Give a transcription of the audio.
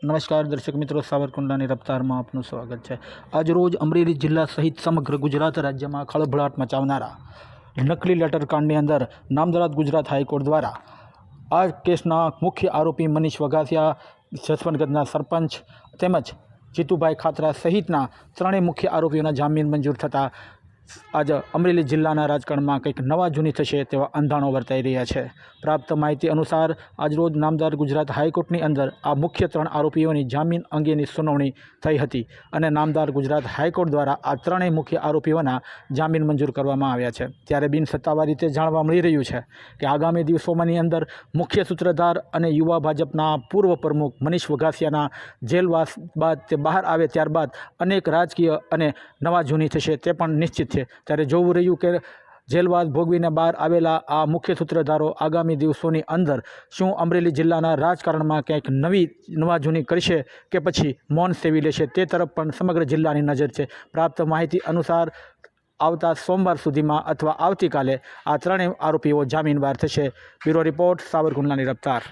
નમસ્કાર, દર્શક મિત્રો, સાવરકુંડલાની રફતારમાં આપનું સ્વાગત છે. આજરોજ અમરેલી જિલ્લા સહિત સમગ્ર ગુજરાત રાજ્યમાં ખળભળાટ મચાવનારા નકલી લેટર કાંડની અંદર નામદારાત ગુજરાત હાઈકોર્ટ દ્વારા આ કેસના મુખ્ય આરોપી મનીષ વઘાસિયા, જસવંતગઢના સરપંચ તેમજ જીતુભાઈ ખાતરા સહિતના ત્રણેય મુખ્ય આરોપીઓના જામીન મંજૂર થતાં આજે અમરેલી જિલ્લાના રાજકારણમાં કંઈક નવા જૂની થશે તેવા અંધાણો વર્તાઈ રહ્યા છે. પ્રાપ્ત માહિતી અનુસાર, આજરોજ નામદાર ગુજરાત હાઈકોર્ટની અંદર આ મુખ્ય ત્રણ આરોપીઓની જામીન અંગેની સુનાવણી થઈ હતી અને નામદાર ગુજરાત હાઈકોર્ટ દ્વારા આ ત્રણેય મુખ્ય આરોપીઓના જામીન મંજૂર કરવામાં આવ્યા છે. ત્યારે બિન સત્તાવાર રીતે જાણવા મળી રહ્યું છે કે આગામી દિવસોમાંની અંદર મુખ્ય સૂત્રધાર અને યુવા ભાજપના પૂર્વ પ્રમુખ મનીષ વઘાસિયાના જેલવાસ બાદ તે બહાર આવે ત્યારબાદ અનેક રાજકીય અને નવા જૂની થશે તે પણ નિશ્ચિત છે. ત્યારે જોવું રહ્યું કે જેલવાસ ભોગવીને બહાર આવેલા આ મુખ્ય સૂત્રધારો આગામી દિવસોની અંદર શું અમરેલી જિલ્લાના રાજકારણમાં ક્યાંક નવી નવા જૂની કરશે કે પછી મૌન સેવી લેશે તે તરફ પણ સમગ્ર જિલ્લાની નજર છે. પ્રાપ્ત માહિતી અનુસાર આવતા સોમવાર સુધીમાં અથવા આવતીકાલે આ ત્રણેય આરોપીઓ જામીન બહાર થશે. બ્યુરો રિપોર્ટ, સાવરકુંડલાની રફતાર.